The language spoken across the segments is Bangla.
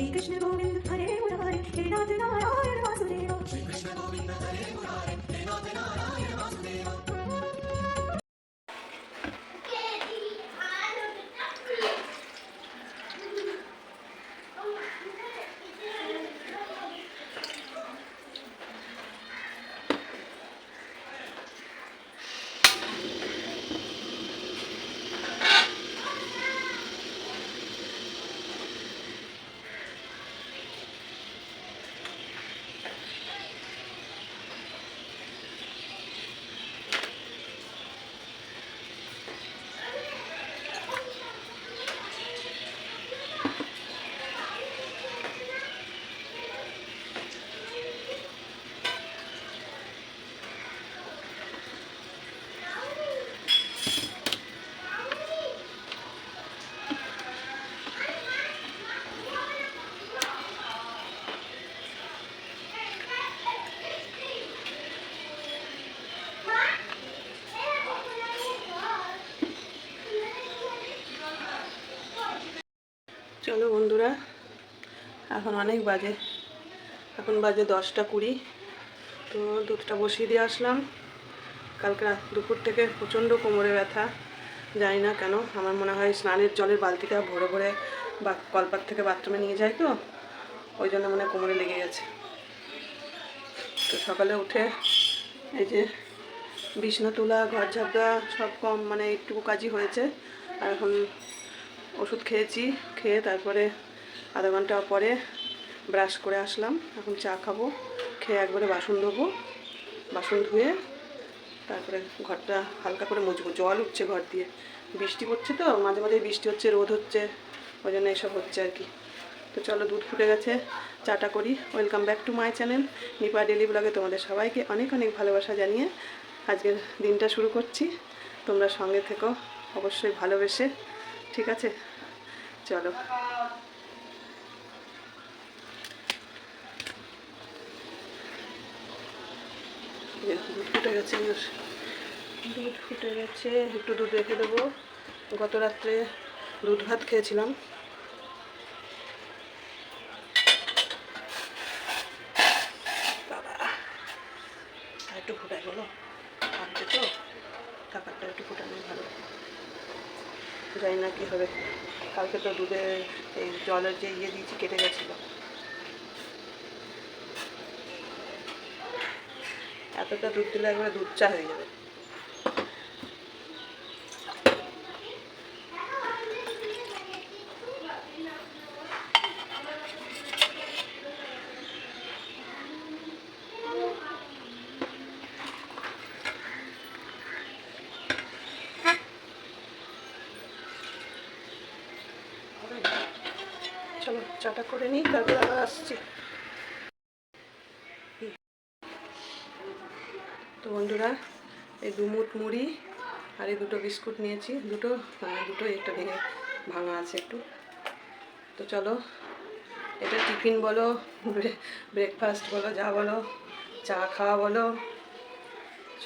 శ్రీకృష్ణ గోవింద హరే మురారే హే నాథ నారాయణ వాసుదేవ శ్రీకృష్ణ గోవింద హరే మురారే హే నాథ నారాయణ వాసుదేవ. চলো বন্ধুরা, এখন অনেক বাজে। এখন বাজে দশটা কুড়ি, তো দুধটা বসিয়ে দিয়ে আসলাম। কালকে দুপুর থেকে প্রচণ্ড কোমরে ব্যথা, জানি না কেন। আমার মনে হয় স্নানের জলের বালতিটা ভরে ভরে বা কলপার থেকে বাথরুমে নিয়ে যায় তো, ওই জন্য মনে হয় কোমরে লেগে গেছে। তো সকালে উঠে এই যে বিছনা তোলা, ঘর ঝাপড়া সব কম মানে একটুকু কাজই হয়েছে। আর এখন ওষুধ খেয়েছি, খেয়ে তারপরে আধা ঘণ্টা পরে ব্রাশ করে আসলাম। এখন চা খাব, খেয়ে একবারে বাসন ধোবো। বাসন ধুয়ে তারপরে ঘরটা হালকা করে মুছবো। জল উঠছে ঘর দিয়ে। বৃষ্টি পড়ছে তো, মাঝে মাঝে বৃষ্টি হচ্ছে, রোদ হচ্ছে ওই জন্য এসব হচ্ছে আর কি। তো চলো, দুধ ফুটে গেছে, চাটা করি। Welcome back to my channel Nipa daily ব্লগে তোমাদের সবাইকে অনেক অনেক ভালোবাসা জানিয়ে আজকের দিনটা শুরু করছি। তোমরা সঙ্গে থেকো, অবশ্যই ভালোবেসে, ঠিক আছে? চলো। দুধ ফুটে গেছে দুধ ফুটে গেছে একটু দুধ রেখে দেবো। গত রাত্রে দুধ ভাত খেয়েছিলাম। বাবা একটু ভাবছে তো একটু ভালো। জানি না কী হবে। কালকে তো দুধে এই জলের যে ইয়ে দিয়েছি, কেটে গেছিল। এতটা দুধ দিলে একবারে দুধ চা হয়ে যাবে চলো চাটা করে নিই তারপর আবার আসছি তো বন্ধুরা এই দু মুঠ মুড়ি আর এই দুটো বিস্কুট নিয়েছি। দুটো দুটো, একটা ভেঙে ভাঙা আছে একটু। তো চলো, এটা টিফিন বলো ব্রেকফাস্ট বলো, যা বলো, চা খাওয়া বলো।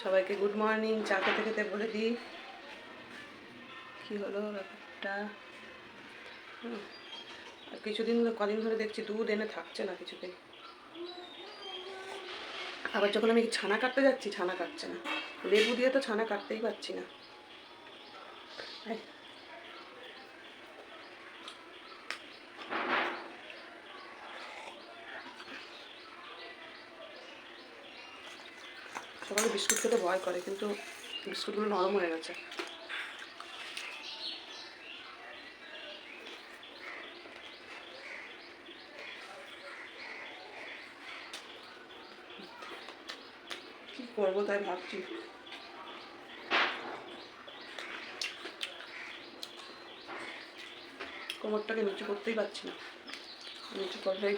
সবাইকে গুড মর্নিং চা খেতে খেতে বলে দিই। কী হলো ব্যাপারটা? কিছুদিন কদিন ধরে দেখছি দুধ এনে থাকছে না কিছুতেই। আবার যখন আমি ছানা কাটতে যাচ্ছি, ছানা কাটছে না। লেবু দিয়ে তো ছানা কাটতেই পারছি না। সবাই বিস্কুট খেতে ভয় করে, কিন্তু বিস্কুটগুলো নরম হয়ে গেছে। করব তাই ভাবছি। কোমরটাকে নিচু করতেই পারছি না। নিচু করলেই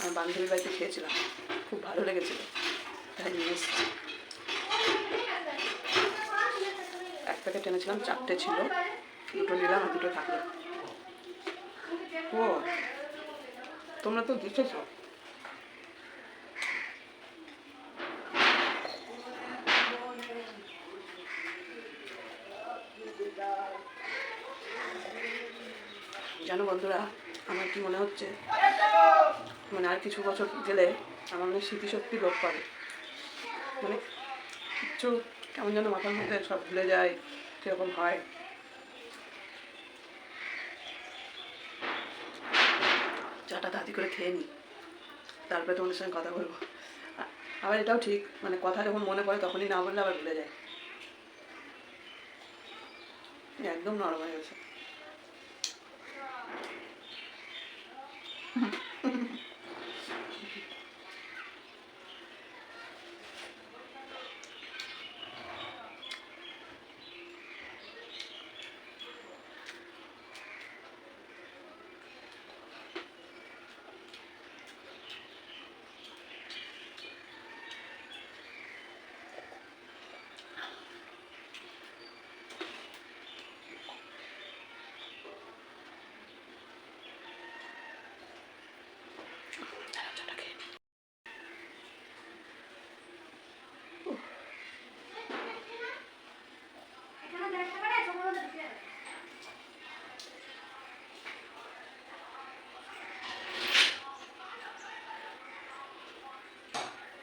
আমার বান্ধবীর বাড়িতে খেয়েছিলাম। খুব ভালো লেগেছিল। তাই নিয়ে এসেছি। এক প্যাকেট এনেছিলাম, চারটে ছিল। দুটো নিলাম দুটো থাকল। ও তোমরা তো দিতেছো জানো বন্ধুরা, আমার কি মনে হচ্ছে? মানে আর কিছু বছর গেলে আমার মনে স্মৃতিশক্তি লোপ পাবে মানে কিচ্ছু কেমন যেন মাথার মধ্যে সব ভুলে যায় সেরকম হয়। চাটা তাড়াতাড়ি করে খেয়ে নিই তারপরে তোমাদের সঙ্গে কথা বলব। আবার এটাও ঠিক মানে কথা যখন মনে পড়ে তখনই না বললে আবার ভুলে যায়। একদম নরম হয়ে গেছে চাটা খেয়ে নিই।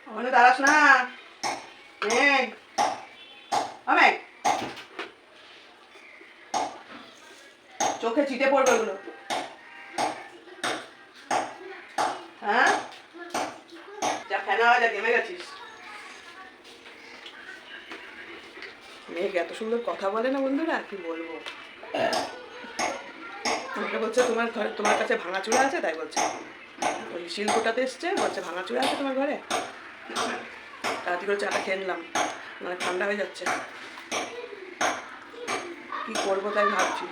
ওখানে দাঁড়াস না। মেঘ ও মেঘ চোখে চিটে পড়বে ওগুলো। হ্যাঁ? যা ফেনা হয় যা, ঘেমে গেছিস। মেঘ এত সুন্দর কথা বলে না বন্ধুরা কি বলব? আমাকে বলছে, তোমার ঘরে, তোমার কাছে ভাঙাচুরা আছে? তাই বলছে। ওই শিল্পটাতে এসছে, বলছে, ভাঙাচুরা আছে তোমার ঘরে? তাড়াতাড়ি করে চাটা খেয়ে নিলাম। মানে ঠান্ডা হয়ে যাচ্ছে। কি করব তাই ভাবছি।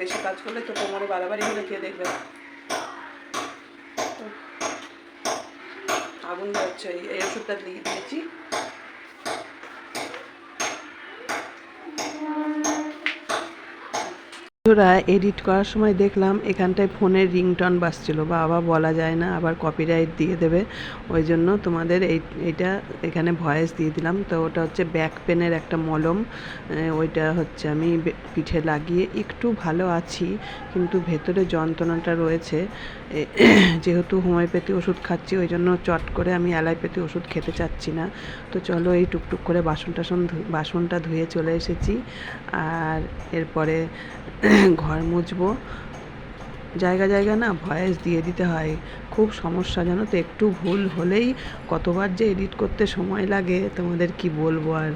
বেশি কাজ করলে তো কোমরে বাড়াবাড়ি হলে কে দেখবে। আগুন যাচ্ছে এই ওষুধটা দিয়ে দিয়েছি। বন্ধুরা এডিট করার সময় দেখলাম এখানটায় ফোনের রিংটন বাজছিল। বা আবার বলা যায় না, আবার কপিরাইট দিয়ে দেবে। ওই জন্য তোমাদের এই, এইটা এখানে ভয়েস দিয়ে দিলাম। তো ওটা হচ্ছে ব্যাক পেনের একটা মলম। ওইটা হচ্ছে আমি পিঠে লাগিয়ে একটু ভালো আছি, কিন্তু ভেতরে যন্ত্রণাটা রয়েছে। যেহেতু হোমিওপ্যাথি ওষুধ খাচ্ছি, ওই জন্য চট করে আমি অ্যালোপ্যাথি ওষুধ খেতে চাচ্ছি না। তো চলো এই টুকটুক করে বাসন টাসন বাসনটা ধুয়ে চলে এসেছি। আর এরপরে ঘর মুছবো। জায়গা জায়গা না ভয়েস দিয়ে দিতে হয়। খুব সমস্যা, জানো তো? একটু ভুল হলেই কতবার যে এডিট করতে সময় লাগে, তোমাদের কি বলব? আর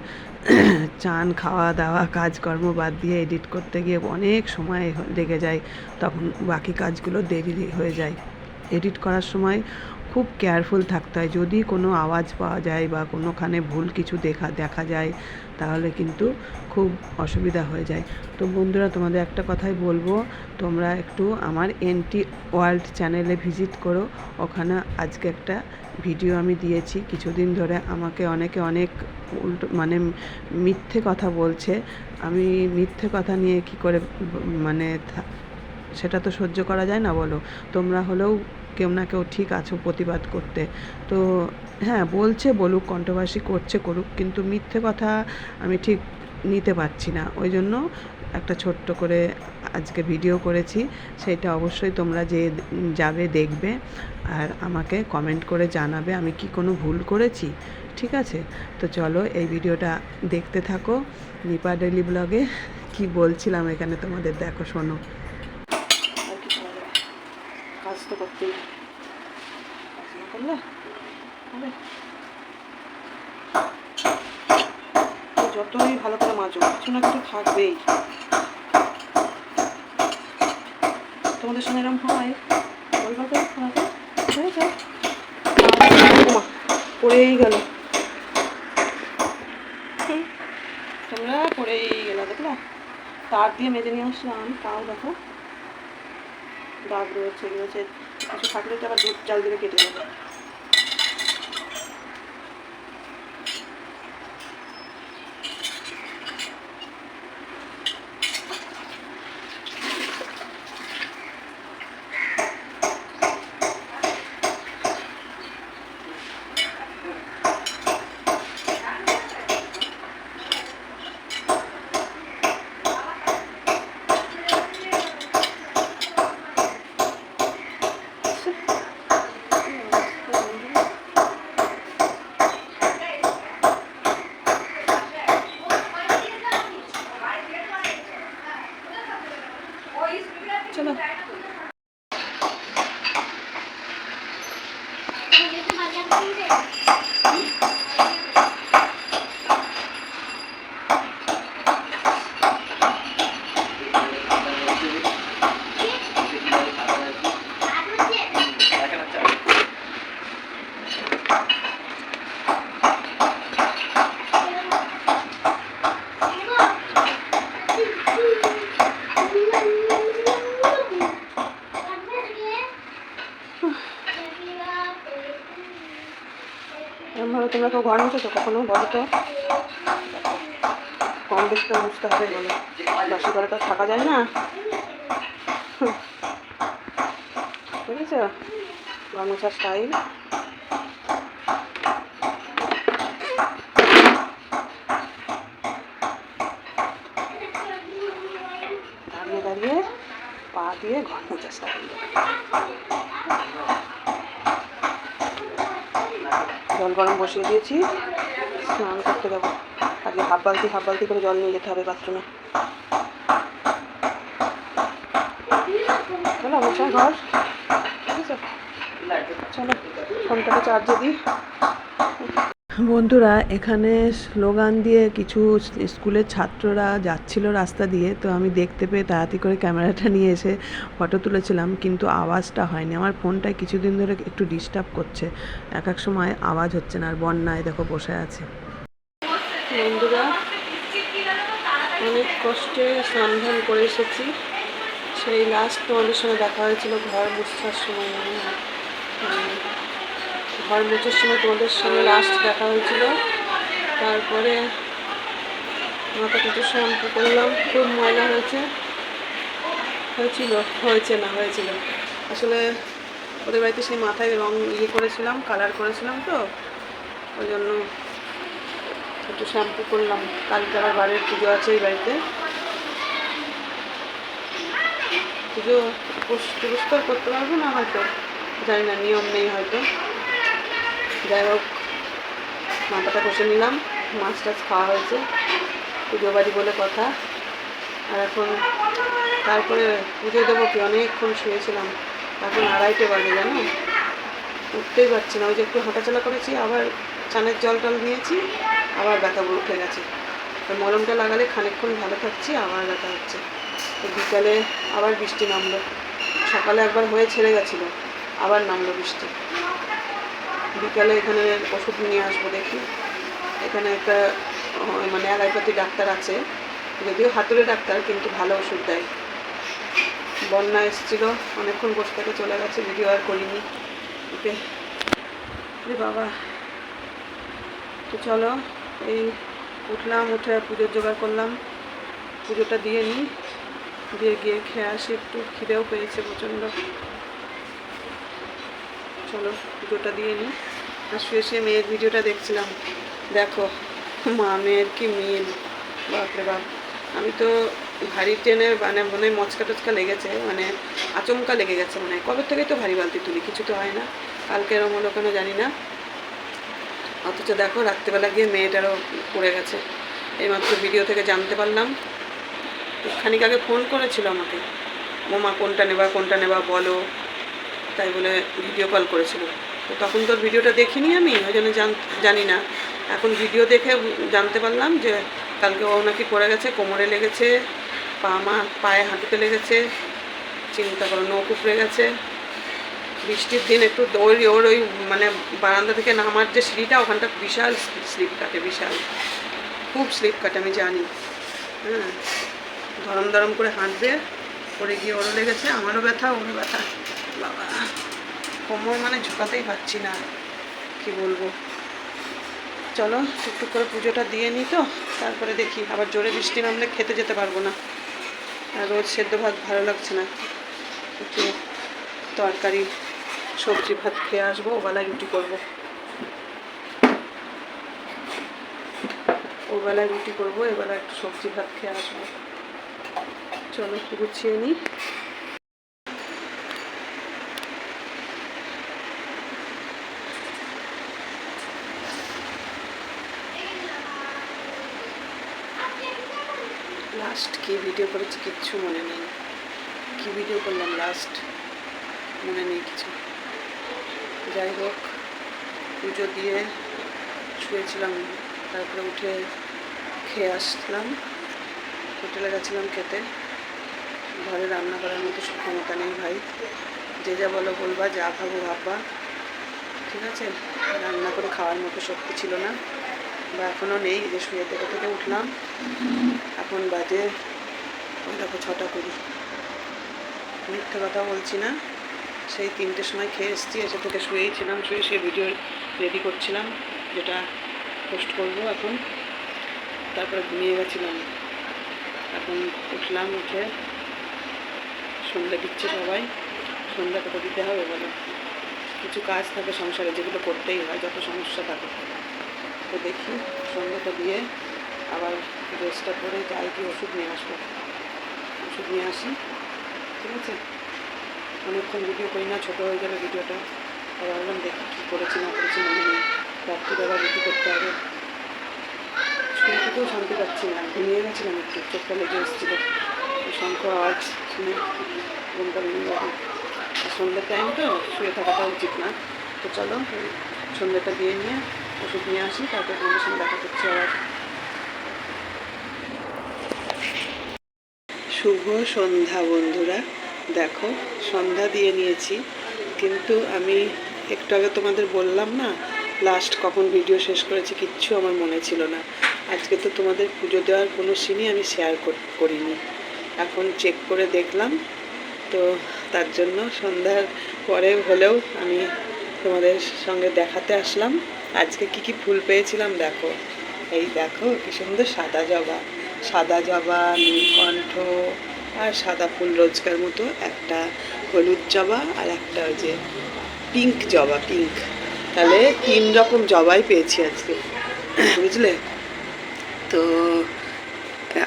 চান খাওয়া দাওয়া কাজকর্ম বাদ দিয়ে এডিট করতে গিয়ে অনেক সময় লেগে যায়। তখন বাকি কাজগুলো দেরি হয়ে যায়। এডিট করার সময় খুব কেয়ারফুল থাকতে হয়। যদি কোনো আওয়াজ পাওয়া যায় বা কোনোখানে ভুল কিছু দেখা দেখা যায়, তাহলে কিন্তু খুব অসুবিধা হয়ে যায়। তো বন্ধুরা, তোমাদের একটা কথাই বলব, তোমরা একটু আমার এনটি ওয়ার্ল্ড চ্যানেলে ভিজিট করো। ওখানে আজকে একটা ভিডিও আমি দিয়েছি। কিছুদিন ধরে আমাকে অনেকে অনেক উল্টো মানে মিথ্যে কথা বলছে। আমি মিথ্যে কথা নিয়ে কি করে মানে সেটা তো সহ্য করা যায় না বলো। তোমরা হলেও কেউ না কেউ ঠিক আছো প্রতিবাদ করতে। তো হ্যাঁ বলছে, বলুক কন্ট্রোভার্সি করছে, করুক, কিন্তু মিথ্যে কথা আমি ঠিক নিতে পারছি না। ওই জন্য একটা ছোট্ট করে আজকে ভিডিও করেছি। সেটা অবশ্যই তোমরা যে যাবে দেখবে আর আমাকে কমেন্ট করে জানাবে আমি কি কোনো ভুল করেছি। ঠিক আছে? তো চলো এই ভিডিওটা দেখতে থাকো। নিপা ডেলি ব্লগে কি বলছিলাম এখানে তোমাদের? দেখো, শোনো আর কিছু হবে না। কাজ তো করতেই করলে হবে যতই ভালো করে মাজো কিছু না কিছু থাকবেই। তোমাদের সঙ্গে এরকম হয়? বলবার তো পড়েই গেল। তোমরা পড়েই গেল, দেখলা? তার দিয়ে মেজে নিয়ে আসলাম, তাও দেখো। দাগ রয়েছে রয়েছে। কিছু থাকলে তো আবার দুধ চাল দিলে কেটে যাবে। এরমভাবে তোমরা কেউ ঘর মুছেছো? কখনো বলো তো? কম বেশি তো বুঝতে হবে বলো। বাসি ঘরে তো থাকা যায় না। হুম। বুঝেছ? ঘর মোছার স্টাইল দাঁড়িয়ে দাঁড়িয়ে পা দিয়ে ঘর মোছার স্টাইল জল গরম বসিয়ে দিয়েছি। স্নান করতে যাব। আজকে হাফ বালতি হাফ বালতি করে জল নিয়ে যেতে হবে বাথরুমে চলো অবশ্যই ঘর। ঠিক আছে? চলো, ফোনটাকে চার্জে দিই। বন্ধুরা, এখানে স্লোগান দিয়ে কিছু স্কুলের ছাত্ররা যাচ্ছিল রাস্তা দিয়ে, তো আমি দেখতে পেয়ে তাড়াতাড়ি করে ক্যামেরাটা নিয়ে এসে ফটো তুলেছিলাম, কিন্তু আওয়াজটা হয়নি। আমার ফোনটায় কিছুদিন ধরে একটু ডিস্টার্ব করছে। এক এক সময় আওয়াজ হচ্ছে না, আর বন্যায় দেখো বসে আছে। বন্ধুরা, অনেক কষ্টে স্নান ধান করে এসেছি। সেই লাস্ট তোমাদের সঙ্গে দেখা হয়েছিল ঘর মুছার সময়। ঘর মোছার সময় তোমাদের সঙ্গে লাস্ট দেখা হয়েছিল, তারপরে মাথা কিছু শ্যাম্পু করলাম, খুব ময়লা হয়েছে। হয়েছিল, হয়েছে না, হয়েছিল। আসলে ওদের বাড়িতে সেই মাথায় রং ইয়ে করেছিলাম কালার করেছিলাম তো, ওই জন্য একটু শ্যাম্পু করলাম। কালকে আবার বাড়ির পুজো আছে এই বাড়িতে। পুজো পুরস্কার করতে পারব না হয়তো, জানি না, নিয়ম নেই হয়তো। যাই হোক, মাথাটা কষে নিলাম মাছ টাছ খাওয়া হয়েছে, পুজো বাড়ি বলে কথা। আর এখন তারপরে পুজো দেবো কি, অনেকক্ষণ শুয়েছিলাম, এখন আড়াইটে বাজে, জানো? উঠতেই পারছি না, ওই যে একটু হাঁটাচলা করেছি, আবার চানের জল টল নিয়েছি, আবার ব্যথা উঠে গেছে। মলমটা লাগালে খানিকক্ষণ ভালো থাকছি, আবার ব্যথা হচ্ছে। বিকালে আবার বৃষ্টি নামলো। সকালে একবার হয়ে ছেড়ে গেছিল, আবার নামলো বৃষ্টি। বিকালে এখানে ওষুধ নিয়ে আসব দেখি। এখানে একটা মানে অ্যালোপ্যাথি ডাক্তার আছে। যদিও হাতুড়ে ডাক্তার, কিন্তু ভালো ওষুধ দেয়। বন্যা এসেছিল, অনেকক্ষণ বসে থেকে চলে গেছে, ভিডিও আর করিনি। ওকে। বাবা। তো চলো, এই উঠলাম, উঠে পুজোর জোগাড় করলাম। পুজোটা দিয়ে নিই। দিয়ে গিয়ে খেয়ে আসি একটু। খিদেও পেয়েছে প্রচণ্ড। চলো, পুজোটা দিয়ে নিই। আর শুয়ে শুয়ে মেয়ের ভিডিওটা দেখছিলাম। দেখো, মা, মেয়ের কি মিল? বাপরে বাপ। আমি তো ভারী ট্রেনের মানে মনে হয় মচকা টচকা লেগেছে মানে আচমকা লেগে গেছে মানে কবে থেকেই তো ভারী বালতি তুলি, কিছু তো হয় না। কালকে এরম হলো কেন জানি না। অথচ দেখো, রাত্রেবেলা গিয়ে মেয়েটারও পড়ে গেছে। এইমাত্র ভিডিও থেকে জানতে পারলাম। খানিক আগে ফোন করেছিল আমাকে। মোমা কোনটা নেবা কোনটা নেবা বলো। তাই বলে ভিডিও কল করেছিল। তো তখন তোর ভিডিওটা দেখিনি আমি, ওই জন্য জান- না। এখন ভিডিও দেখে জানতে পারলাম যে কালকে ও নাকি পড়ে গেছে, কোমরে লেগেছে, পা মা, পায়ে হাঁটুতে লেগেছে, চিন্তা করো, নখ উপড়ে গেছে। বৃষ্টির দিন একটু ওই ওর ওই মানে বারান্দা থেকে নামার যে সিঁড়িটা, ওখানটা বিশাল স্লিপ কাটে, বিশাল। খুব স্লিপ কাটে, আমি জানি। হ্যাঁ ধরম ধরম করে হাঁটবে পরে গিয়ে ওরও লেগেছে, আমারও ব্যথা, ওরও ব্যথা। বাবা। কোমর মানে ঝুঁকাতেই পারছি না। কি বলব? চলো, টুকটুক করে পুজোটা দিয়ে নিই তো, তারপরে দেখি, আবার জোরে বৃষ্টি নামলে খেতে যেতে পারব না। আর রোজ সেদ্ধ ভাত ভালো লাগছে না। একটু তরকারি, সবজি ভাত খেয়ে আসব, ওবেলায় রুটি করব। ওবেলায় রুটি করব এবেলা একটু সবজি ভাত খেয়ে আসব। চলো, গুছিয়ে নিই। লাস্ট কি ভিডিও করেছি? কিচ্ছু মনে নেই। কি ভিডিও করলাম লাস্ট মনে নেই কিছু। যাই হোক, পুজো দিয়ে শুয়েছিলাম, তারপরে উঠে খেয়ে আসলাম। হোটেলে গেছিলাম খেতে। ঘরে রান্না করার মতো ক্ষমতা নেই ভাই। যে যা বলো বলবা, যা খাব ভাববা। ঠিক আছে? রান্না করে খাওয়ার মতো শক্তি ছিল না। বা এখনও নেই যে শুয়ে থেকে থেকে উঠলাম। এখন বাজে, ওই দেখো ছটা কুড়ি। মিথ্যে কথা বলছি না, সেই তিনটের সময় খেয়ে এসেছি, এসে থেকে শুয়েই ছিলাম, শুয়ে শুয়ে ভিডিও রেডি করছিলাম, যেটা পোস্ট করব এখন। তারপরে ঘুমিয়ে গেছিলাম। এখন উঠলাম, উঠে সন্ধ্যা দিচ্ছে সবাই। সন্ধ্যা কত দিতে হবে বলো? কিছু কাজ থাকে সংসারে, যেগুলো করতেই হয়, যত সমস্যা থাকে। তো দেখি সন্ধ্যাটা দিয়ে আবার ড্রেসটা পরে যাই কি ওষুধ নিয়ে আসব। ওষুধ নিয়ে আসি, ঠিক আছে? অনেকক্ষণ ভিডিও করি না, ছোটো হয়ে যাবে ভিডিওটা আর ভাবলাম দেখি কী করেছি, না করেছি, মনে নেই। রাত্রির আবার রুটি করতে হবে। শুনে থেকেও শান্তি পাচ্ছি না ঘুমিয়ে গেছিলাম একটু, চোখটা লেগে এসেছিল। শঙ্খ আওয়াজ শুনে ঘুমটা ভেঙে যাবে সন্ধ্যের টাইম তো, শুয়ে থাকাটা উচিত না। তো চলো, সন্ধ্যাটা দিয়ে নিয়ে ওষুধ নিয়ে আসি, তারপর তোমাদের সঙ্গে দেখা করছি আবার। শুভ সন্ধ্যা বন্ধুরা। দেখো, সন্ধ্যা দিয়ে নিয়েছি, কিন্তু আমি একটু আগে তোমাদের বললাম না লাস্ট কখন ভিডিও শেষ করেছি কিচ্ছু আমার মনে ছিল না। আজকে তো তোমাদের পুজো দেওয়ার কোনো সিনই আমি শেয়ার করিনি। এখন চেক করে দেখলাম, তো তার জন্য সন্ধ্যার পরে হলেও আমি তোমাদের সঙ্গে দেখাতে আসলাম। আজকে কি কি ফুল পেয়েছিলাম দেখো। এই দেখো, কি সুন্দর সাদা জবা। সাদা জবা, নীলকণ্ঠ, আর সাদা ফুল রোজকার মতো একটা হলুদ জবা আর একটা ওই যে পিঙ্ক জবা, পিঙ্ক। তাহলে তিন রকম জবাই পেয়েছি আজকে, বুঝলে? তো,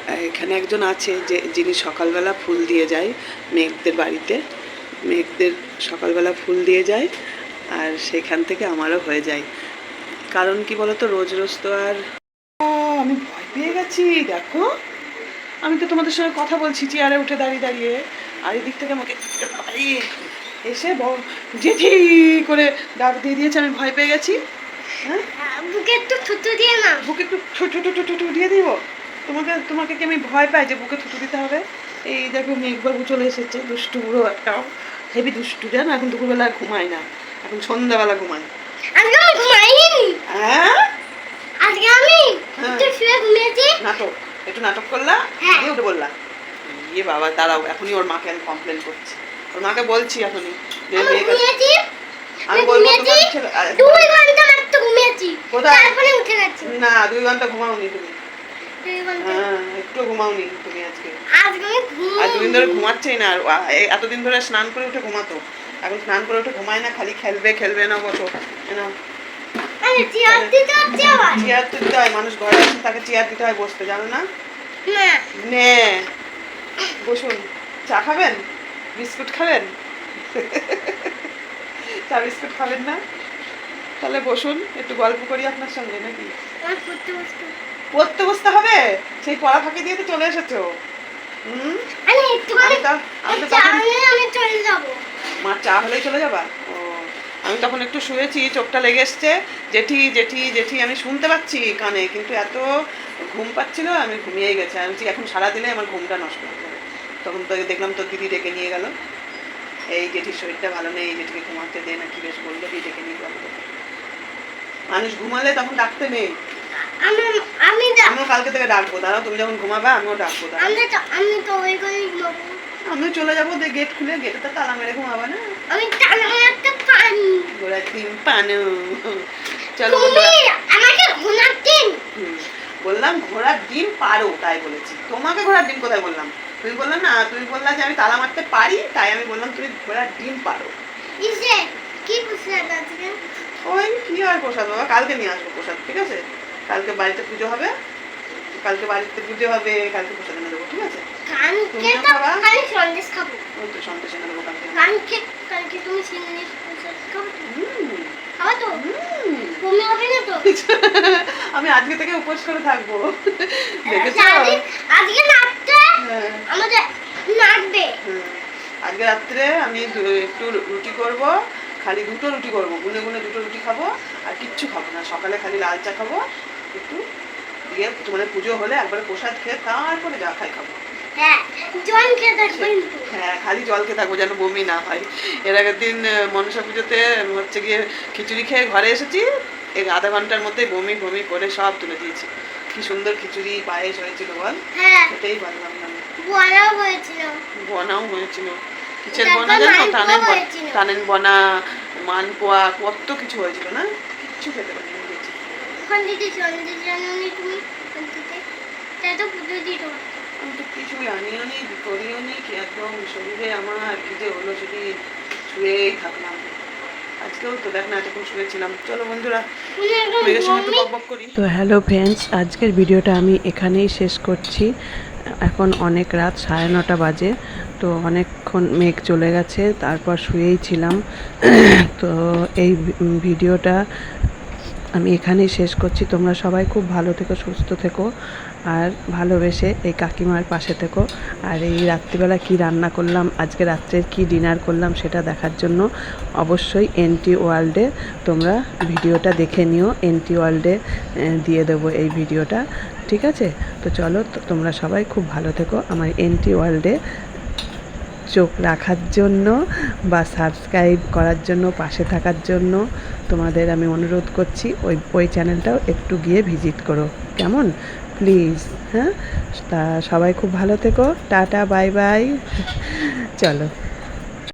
এখানে একজন আছে যে, যিনি সকালবেলা ফুল দিয়ে যায় মেঘদের বাড়িতে। মেঘদের সকালবেলা ফুল দিয়ে যায় আর সেখান থেকে আমারও হয়ে যায়। কারণ কি বলতো রোজ রোজ তো আর আমি ভয় পেয়ে গেছি দেখো। আমি তো তোমাদের সঙ্গে কথা বলছি চেয়ারে উঠে দাঁড়িয়ে দাঁড়িয়ে। আর এদিক থেকে আমাকে এসে ব- জেঠি করে ডাক দিয়ে দিয়েছে আমি ভয় পেয়ে গেছি। হ্যাঁ? বুকে একটু থুতু দিয়ে না বুকে একটু ঠুটু টুটু টুটু দিয়ে দিব? তোমাকে তোমাকে কি আমি ভয় পাই যে বুকে থুতু দিতে হবে? এই দেখো মেঘবাবু চলে এসেছে দুষ্টু বুড়ো একটা। হেভি দুষ্টু জানো? এখন দুপুরবেলা ঘুমায় না। এখন সন্ধ্যাবেলা ঘুমায়। আজকে আমি ঘুমাইনি হ্যাঁ? আজকে আমি হ্যাঁ। একটু শুয়ে ঘুমিয়েছি। নাটক। একটু নাটক করলা? হ্যাঁ। দিয়ে উঠে বললা ইয়ে বাবা দাঁড়াও এখনই ওর মাকে আমি কমপ্লেন করছি। ওর মাকে বলছি এখনই যে আমি বলব দুই ঘণ্টা মাত্র ঘুমিয়েছি। তারপরে উঠে গেছি। না দুই ঘণ্টা ঘুমাওনি তুমি। হ্যাঁ একটু ঘুমাওনি তুমি আজকে। আজকে আর দুদিন ধরে ঘুমাচ্ছেই না। আর এতদিন ধরে স্নান করে উঠে ঘুমাতো। এখন স্নান করে উঠে ঘুমায় না খালি খেলবে খেলবে না না চেয়ার দিতে হয় মানুষ ঘরে তাকে চেয়ার দিতে হয় বসতে জানো না? না। বসুন চা খাবেন? বিস্কুট খাবেন? চা বিস্কুট খাবেন না? তাহলে বসুন একটু গল্প করি আপনার সঙ্গে নাকি? পড়তে বসতে। হবে? সেই পড়া ফাঁকি দিয়ে তো চলে এসেছ। হুম? আমি তো আমি চলে যাব। মা চা হলেই চলে যাবা? ও আমি তখন একটু শুয়েছি চোখটা লেগে এসছে জেঠি জেঠি জেঠি আমি শুনতে পাচ্ছি কানে কিন্তু এত ঘুম পাচ্ছিল আমি ঘুমিয়েই গেছে। আমি এখন সারা দিনে আমার ঘুমটা নষ্ট হয়ে যাবে। তখন তো দেখলাম তো দিদি ডেকে নিয়ে গেল। এই জেঠির শরীরটা ভালো নেই জেঠিকে ঘুমাতে দে না কি বেশ বলল দিদি ডেকে নিয়ে গেল। মানুষ ঘুমালে তখন ডাকতে নেই। আমি আমি আমিও কালকে থেকে ডাকবো দাঁড়াও তুমি যখন ঘুমাবে আমিও ডাকবো দাঁড়াও। আমি তো আমি তো ওই করে ঘুমাবো। আমিও চলে যাব দিয়ে গেট খুলে গেটে তো তালা মেরে ঘুমাবে না। আমি টানা একটা পানি গোড়া ডিম পানো চলো আমাকে ঘুমাতেন হুম, বললাম ঘোড়ার ডিম পারো তাই বলেছি। তোমাকে ঘোড়ার ডিম কোথায় বললাম? তুমি বললাম না তুমি বললা যে আমি তালা মারতে পারি তাই আমি বললাম তুমি ঘোড়ার ডিম পারো। কি বুঝতে আজকে? ওই কি আর প্রসাদ বাবা কালকে নিয়ে আসব প্রসাদ ঠিক আছে? কালকে বাড়িতে পুজো হবে। কালকে বাড়িতে পুজো হবে কালকে প্রসাদ এনে দেবো ঠিক আছে? কালকে তো খাবা? আমি সন্দেশ খাব। ওই তো সন্দেশ এনে দেবো কালকে। কালকে কালকে তুমি সন্দেশ খাব? খাব তো? হুম। হবে না তো? আমি আজকে থেকে উপোস করে থাকব। দেখেছ? আজকে আজকে হ্যাঁ। আমাদের নাচবে আজকে রাত্রে আমি একটু রুটি করব খালি দুটো রুটি করব গুনে গুনে দুটো রুটি খাব আর কিচ্ছু খাব না। সকালে খালি লাল চা খাব একটু দিয়ে মানে পুজো হলে একবারে প্রসাদ খেয়ে তারপরে যা খাই খাব। হ্যাঁ হ্যাঁ খালি জল খেয়ে থাকব যেন বমি না হয়। এর আগের দিন মনসা পুজোতে হচ্ছে গিয়ে খিচুড়ি খেয়ে ঘরে এসেছি। এই আধা ঘণ্টার মধ্যে বমি বমি করে সব তুলে দিয়েছি। কি সুন্দর খিচুড়ি পায়েস হয়েছিল বল। হ্যাঁ। এটাই পারলাম না। হয়েছিল। বনাও হয়েছিল। তারপর বনা জানো? মালপোয়া টানের বনা। বনা মানপোয়া কত কিছু হয়েছিল না? কিচ্ছু খেতে পারিনি। ওখান সন্ধ্যে জানুনি তুমি ওখান তাই তো পুজো দিত আমি তো কিছুই আনিও নি করিও নি কি একদম শরীরে আমার কি যে হলো যদি শুয়েই থাকলাম। আজকেও তো দেখ না এতক্ষণ শুয়েছিলাম। চলো বন্ধুরা তো হ্যালো ফ্রেন্ডস আজকের ভিডিওটা আমি এখানেই শেষ করছি। এখন অনেক রাত সাড়ে নটা বাজে তো অনেকক্ষণ মেঘ চলে গেছে তারপর শুয়েই ছিলাম। তো এই ভিডিওটা আমি এখানেই শেষ করছি। তোমরা সবাই খুব ভালো থেকো, সুস্থ থেকো আর ভালোবেসে এই কাকিমার পাশে থেকো। আর এই রাত্রিবেলা কি রান্না করলাম, আজকে রাত্রের কি ডিনার করলাম সেটা দেখার জন্য অবশ্যই এনটি ওয়ার্ল্ডে তোমরা ভিডিওটা দেখে নিও। এনটি ওয়ার্ল্ডে দিয়ে দেবো এই ভিডিওটা। ঠিক আছে? তো চলো তোমরা সবাই খুব ভালো থেকো। আমার এনটি ওয়ার্ল্ডে চোখ রাখার জন্য বা সাবস্ক্রাইব করার জন্য, পাশে থাকার জন্য তোমাদের আমি অনুরোধ করছি, ওই ওই চ্যানেলটাও একটু গিয়ে ভিজিট করো। কেমন? প্লিজ হ্যাঁ? তা সবাই খুব ভালো থেকো। টাটা বাই বাই চলো।